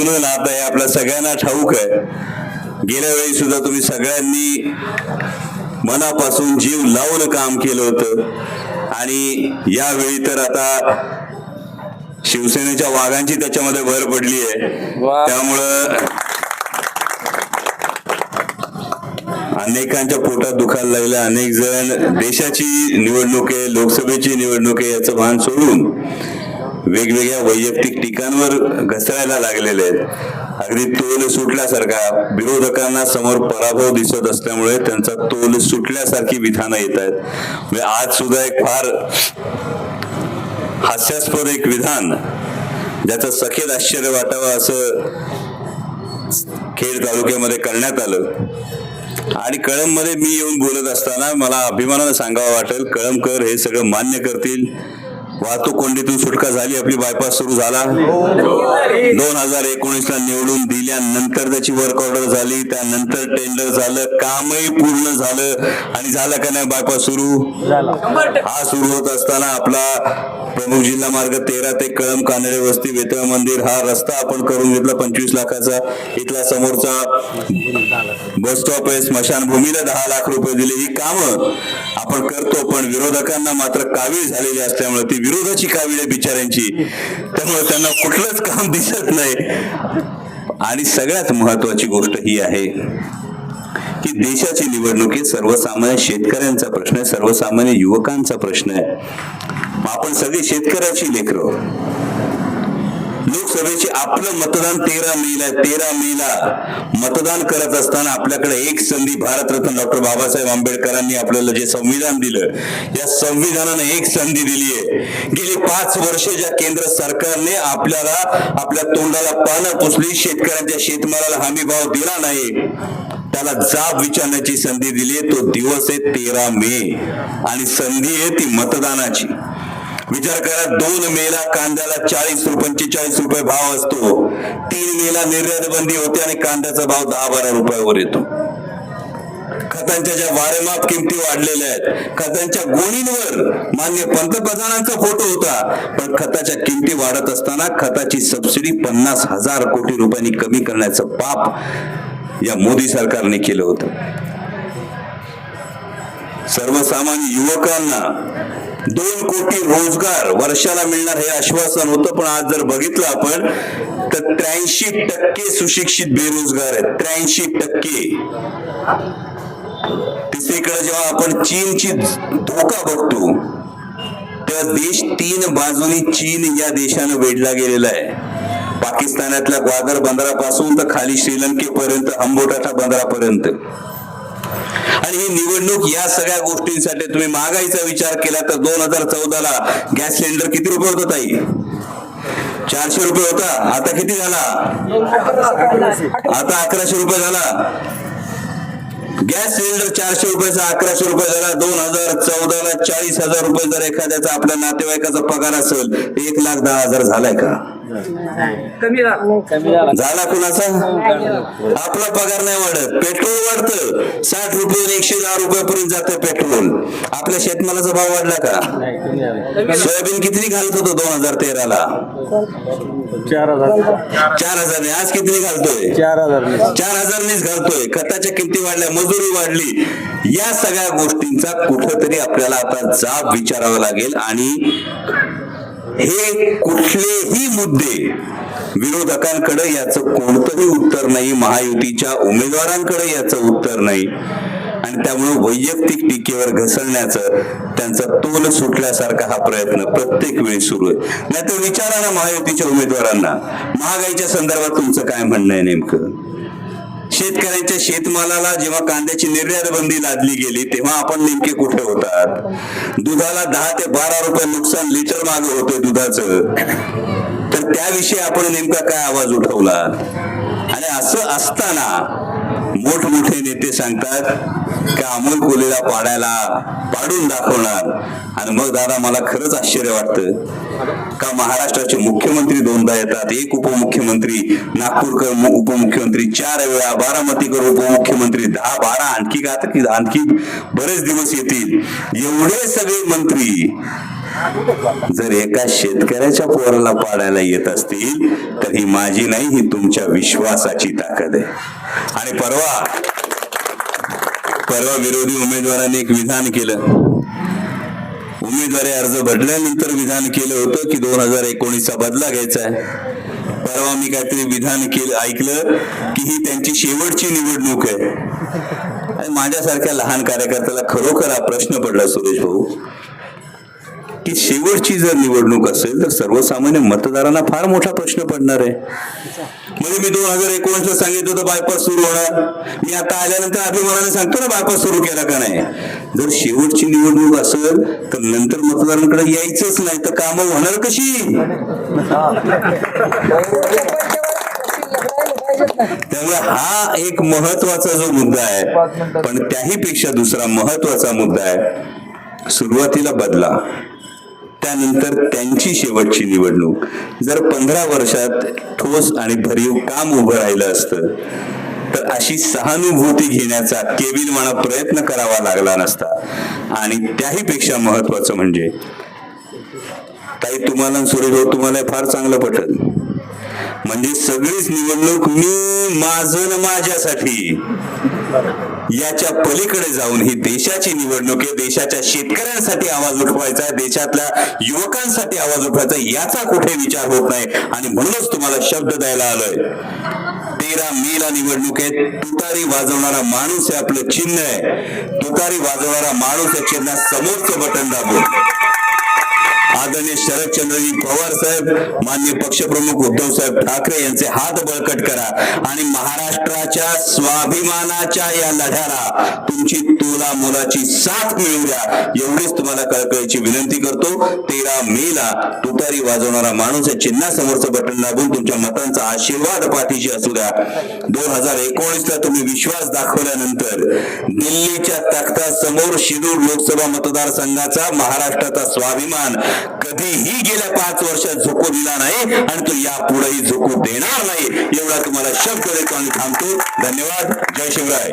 जुनं नातं आहे आपल्या सगळ्यांना ठाऊक आहे. गेल्या वेळी सुद्धा तुम्ही सगळ्यांनी मनापासून जीव लावून काम केलं होतं. आणि यावेळी तर आता शिवसेनेच्या वाघांची त्याच्यामध्ये भर पडली आहे. त्यामुळं अनेकांच्या पोटात दुखायला लागलं. अनेक जण देशाची निवडणूक आहे लोकसभेची निवडणूक आहे याचं भान सोडून वेगवेगळ्या वैयक्तिक टीकांवर घसरायला लागलेले आहेत. अगदी तोल सुटल्यासारखा विरोधकांना समोर पराभव दिसत असल्यामुळे त्यांचा तोल सुटल्यासारखी विधानं येत आहेत. म्हणजे आज सुद्धा एक फार हास्यास्पद एक विधान ज्याचं सखेद आश्चर्य वाटावं असं खेड तालुक्यामध्ये करण्यात आलं. आणि कळममध्ये मी येऊन बोलत असताना मला अभिमानानं सांगावं वाटेल कळमकर हे सगळं मान्य करतील. वाहतूक कोंडीतून सुटका झाली आपली बायपास सुरू झाला. दोन हजार एकोणीस ला निवडून दिल्यानंतर त्याची वर्क ऑर्डर झाली त्यानंतर टेंडर झालं कामही पूर्ण झालं. आणि झालं का नाही बायपास सुरू? हा सुरू होत असताना आपला प्रमुख जिल्हा मार्ग तेरा ते कळम कानडे वस्ती वेतळ मंदिर हा रस्ता आपण करून घेतला पंचवीस लाखाचा. इथला समोरचा बस स्टॉप आहे स्मशानभूमीला दहा लाख रुपये दिले. ही कामं आपण करतो पण विरोधकांना मात्र कावीळ झालेली असल्यामुळे ती विरोधाची काविळे बिचाऱ्यांची? त्यामुळे त्यांना कुठलंच काम दिसत नाही. आणि सगळ्यात महत्वाची गोष्ट ही आहे की देशाची निवडणूक ही सर्वसामान्य शेतकऱ्यांचा प्रश्न आहे सर्वसामान्य युवकांचा प्रश्न आहे. आपण सगळे शेतकऱ्याची लेकरं. लोकसभेचे आपलं मतदान तेरा मेला तेरा मेला मतदान करत असताना आपल्याकडे एक संधी भारतरत्न डॉक्टर बाबासाहेब आंबेडकरांनी आपल्याला जे संविधान दिलं या संविधानाने एक संधी दिली आहे. गेली पाच वर्ष ज्या केंद्र सरकारने आपल्याला आपल्या तोंडाला पानं पुसली शेतकऱ्यांच्या शेतमालाला हमी भाव दिला नाही त्याला जाब विचारण्याची संधी दिली तो दिवस आहे तेरा मे. आणि संधी आहे ती मतदानाची. विचार करा दोन मेला कांद्याला चाळीस रुपये पंचेचाळीस रुपये भाव असतो. तीन मेला निर्यात बंदी होते आणि कांद्याचा भाव दहा बारा रुपयावर येतो. खतांच्या ज्या वारेमाप किमती वाढलेल्या आहेत खतांच्या गोणींवर मान्य पंतप्रधानांचा फोटो होता पण खताच्या किमती वाढत असताना खताची सबसिडी पन्नास हजार कोटी रुपयांनी कमी करण्याचं पाप या मोदी सरकारने केलं होतं. सर्वसामान्य युवकांना दोन कोटी रोजगार वर्षाला मिळणार हे आश्वासन होतं पण आज जर बघितलं आपण तर त्र्याऐंशी टक्के सुशिक्षित बेरोजगार आहेत. त्र्याऐंशी टक्के. तिसरीकडे जेव्हा आपण चीनची धोका बघतो तेव्हा देश तीन बाजूनी चीन या देशानं वेढला गेलेला आहे. पाकिस्तानातल्या ग्वादर बंदरापासून तर खाली श्रीलंकेपर्यंत अंबोटाटा बंदरापर्यंत. आणि ही निवडणूक या सगळ्या गोष्टींसाठी तुम्ही महागाईचा विचार केला तर दोन हजार चौदाला गॅस सिलेंडर किती रुपये होता ताई? चारशे रुपये होता. आता किती झाला? आता अकराशे रुपये झाला. गॅस सिलेंडर चारशे रुपयाचा अकराशे रुपये झाला. दोन हजार चौदाला चाळीस हजार रुपये जर एखाद्याचा आपल्या नातेवाईकाचा पगार असेल एक लाख दहा हजार झालाय का? कमी झाला. झाला. कुणाचा? आपला पगार नाही वाढत. पेट्रोल वाढतं. साठ रुपये एकशे दहा रुपयापर्यंत जातं पेट्रोल. आपल्या शेतमालाचा भाव वाढला का? सोयाबीन किती घालत होतो दोन हजार तेराला? चार हजार. चार हजार आज किती घालतोय? चार हजार चार हजारनीच घालतोय. खताच्या किमती वाढल्या मजुरी वाढली. या सगळ्या गोष्टींचा कुठंतरी आपल्याला आता जाब विचारावा लागेल आणि हे कुठलेही मुद्दे विरोधकांकडे याचं कोणतंही उत्तर नाही महायुतीच्या उमेदवारांकडे याचं उत्तर नाही. आणि त्यामुळे वैयक्तिक टीकेवर घसरण्याचं त्यांचा तोल सुटल्यासारखा हा प्रयत्न प्रत्येक वेळी सुरू आहे. नाही तर विचारा ना महायुतीच्या उमेदवारांना. महागाईच्या संदर्भात तुमचं काय म्हणणं आहे नेमकं? शेतकऱ्यांच्या शेतमालाला जेव्हा कांद्याची निर्यात बंदी लादली गेली तेव्हा आपण नेमके कुठे होतात? दुधाला दहा ते बारा रुपये नुकसान लिटर मागे होते दुधाचं. तर त्याविषयी आपण नेमका काय आवाज उठवला? आणि असं असताना मोठमोठे नेते सांगतात की अमोल कोलेला पाडायला पाडून दाखवणार. आणि मग दादा मला खरंच आश्चर्य वाटतं. का महाराष्ट्राचे मुख्यमंत्री दोनदा येतात? एक उपमुख्यमंत्री नागपूरकर उपमुख्यमंत्री चार वेळा बारामतीकर उपमुख्यमंत्री दहा बारा आणखी का आणखी बरेच दिवस येतील. एवढे सगळे मंत्री जर एका शेतकऱ्याच्या पोराला पाडायला येत असतील तर ही माझी नाही ही तुमच्या विश्वासाची ताकद आहे. आणि परवा परवा विरोधी उमेदवारांनी एक विधान केलं. उमेदवारी अर्ज भरल्यानंतर विधान केलं होतं की दोन हजार एकोणीसचा बदला घ्यायचा आहे. परवा मी काहीतरी विधान केलं ऐकलं की ही त्यांची शेवटची निवडणूक आहे. आणि माझ्यासारख्या लहान कार्यकर्त्याला खरोखर हा प्रश्न पडला सुरेश भाऊ की शेवटची जर निवडणूक असेल तर सर्वसामान्य मतदारांना फार मोठा प्रश्न पडणार आहे. म्हणजे मी दोन हजार एकोणीसला सांगितलं होतं बायपास सुरू होणार. मी आता आल्यानंतर अभिमानाने सांगतो ना बायपास सुरू केला का नाही. जर शेवटची निवडणूक असेल तर नंतर मतदारांकडे यायचंच नाही तर कामं होणार कशी? त्यामुळे हा एक महत्त्वाचा जो मुद्दा आहे पण त्याही पेक्षा दुसरा महत्त्वाचा मुद्दा आहे सुरुवातीला बदला. त्यानंतर त्यांची शेवटची निवडणूक. जर पंधरा वर्षात ठोस आणि भरीव काम उभं राहिलं असतं तर अशी सहानुभूती घेण्याचा केविलवाणा प्रयत्न करावा लागला नसता. आणि त्याही पेक्षा महत्वाचं म्हणजे ताई तुम्हाला सुरेश भाऊ तुम्हाला फार चांगलं पटल. म्हणजे सगळीच निवडणूक मी माझं न माझ्यासाठी याच्या पलीकडे जाऊन ही देशाची निवडणूक आहे. देशाच्या शेतकऱ्यांसाठी आवाज उठवायचा आहे. देशातल्या युवकांसाठी आवाज उठवायचा याचा कुठे विचार होत नाही. आणि म्हणूनच तुम्हाला शब्द द्यायला आलोय. तेरा मेला निवडणुकीत आहे तुतारी वाजवणारा माणूस आहे आपलं चिन्ह आहे. तुतारी वाजवणारा माणूस या चिन्हात समोरचं बटन दाबून. आदरणीय शरदचंद्रजी पवार साहेब मान्य पक्षप्रमुख उद्धव साहेब ठाकरे यांचे हात बळकट करा आणि महाराष्ट्राच्या स्वाभिमानाच्या या लढ्याला तुमची तोला मोलाची साथ मिळू द्या. एवढीच तुम्हाला कळकळीची विनंती करतो. तेरा मे ला तुतारी वाजवणारा माणूस या चिन्हासमोरचं बटन दाबून तुमच्या मतांचा आशीर्वाद पाठीशी असू द्या. दोन हजार एकोणीस ला तुम्ही विश्वास दाखवल्यानंतर दिल्लीच्या तख्तासमोर शिरूर लोकसभा मतदारसंघाचा महाराष्ट्राचा स्वाभिमान कधीही गेल्या पाच वर्षात झुकू दिला नाही आणि तो यापुढेही झुकू देणार नाही. एवढा तुम्हाला शब्द देतो आणि थांबतो. धन्यवाद. जय शिवराय.